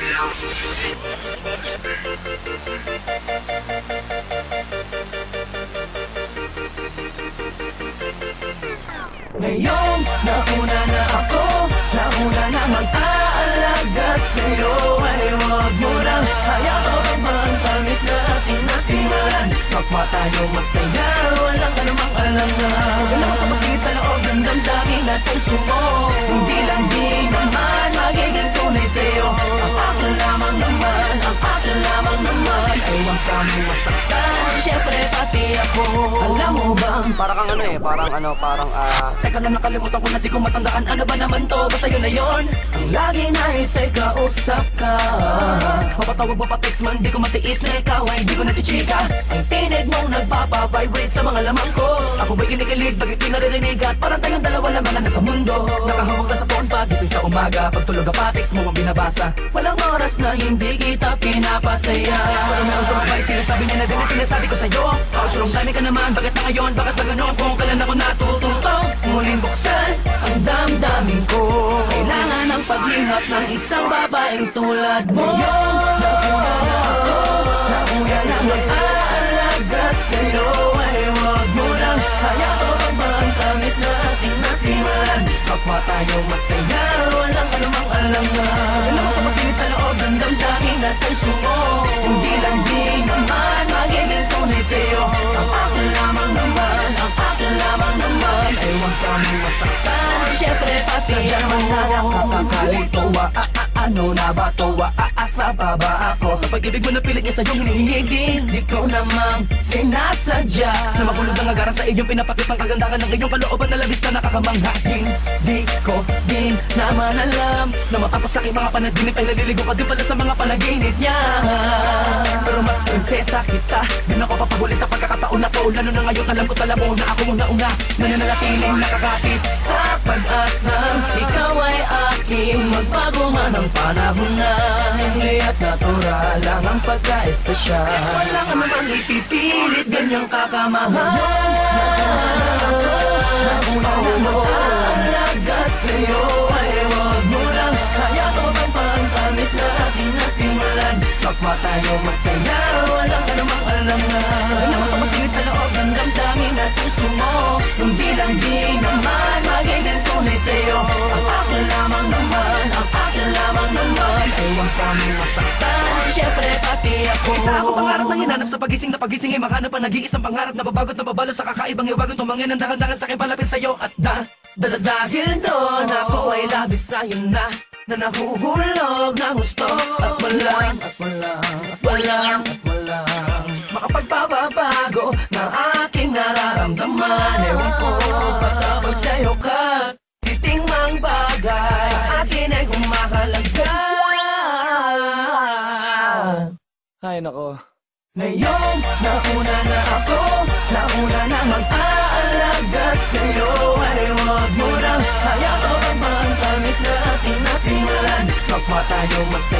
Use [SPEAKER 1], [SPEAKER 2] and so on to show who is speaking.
[SPEAKER 1] Ngayon, nauna na ako Nauna na mag-aalaga sa'yo. Ay huwag mo nang hayaan Ang tamis na ating nasimulan. Kapwa tayo masaya Walang anumang alangan Wala ka masingit sa loob ng damdamin at puso mo pati
[SPEAKER 2] Para kang ano eh, parang ano, parang ah...
[SPEAKER 1] Teka lang nakalimutan ko na di ko matandaan. Ano ba naman to? Basta yun na yun. Ang lagi nais ay kausap ka. Mapatawag mo pa text man Di ko matiis na ikaw ay di ko nachichika. Ang tinig mong nagpapavibrate sa mga lamang ko. Ako ba'y kinikilig pag ito'y naririnig? At parang tayong dalawa lamang na nasa mundo. Nakahawak na sa phone pagising sa umaga. Pagtulog ka pa text mo ang binabasa. Walang oras na hindi kita pinapasaya. Pero meron sa mga sinasabi niya na din ang sinasabi ko sa'yo. Ouch, long time ka naman. Bakit na ngayon? Bakit ba ganon? Kung kailan ako natututong Muling buksan ang damdamin ko. Kailangan ng paghihap ng isang babaeng tulad mo. Ngayon, nauna na ako na mag-aalaga sa'yo. Ay huwag mo ang tamis na nasimulan Kapwa tayo masaya Walang anumang Alam mo ah, ah, Ano na ba to? Ah, ah, Asa pa ba ako? Sa pag-ibig mo na pilit niya sa'yo hinihingi din Di ko namang sinasadya. Na mahulog ang agaran sa iyong pinapakit Ang kagandahan ng iyong kalooban na labis na nakakamangha. Di ko din naman alam Na matapos sa aking mga panaginip Ay naliligo ka din pala sa mga panaginip niya. Pero mas prinsesa kita Di na ako papahuli sa pagkakataon na to. Lalo na ngayon alam ko tala mo na ako ang nauna Nananatiling nakakapit sa pag-asang ang panahon na Hindi at natural lang ang pagka-espesyal Wala ka namang ipipilit ganyang kakamahal Nauna na mag-aalaga sa'yo masaktan Siyempre pati ako Isa pangarap na hinanap sa pagising na pagising ay mahanap ang nag-iisang pangarap na babagot na babalo sa kakaibang iwagon tumangin ang dahan-dahan sa akin palapit sa'yo at da Dala dahil doon ako ay labis sa'yo na na nahuhulog ng gusto. At walang, at walang, at walang, at walang Makapagpapabago ng aking nararamdaman Ewan ko, basta pag sa'yo ka Titing mang bagay Akin ay humahalaga
[SPEAKER 2] Ay, nako.
[SPEAKER 1] Ngayon, nauna na ako. Nauna na mag-aalaga sa'yo. Ay huwag mo nang hayaan. Ang tamis na ating nasimulan. Kapwa tayo masaya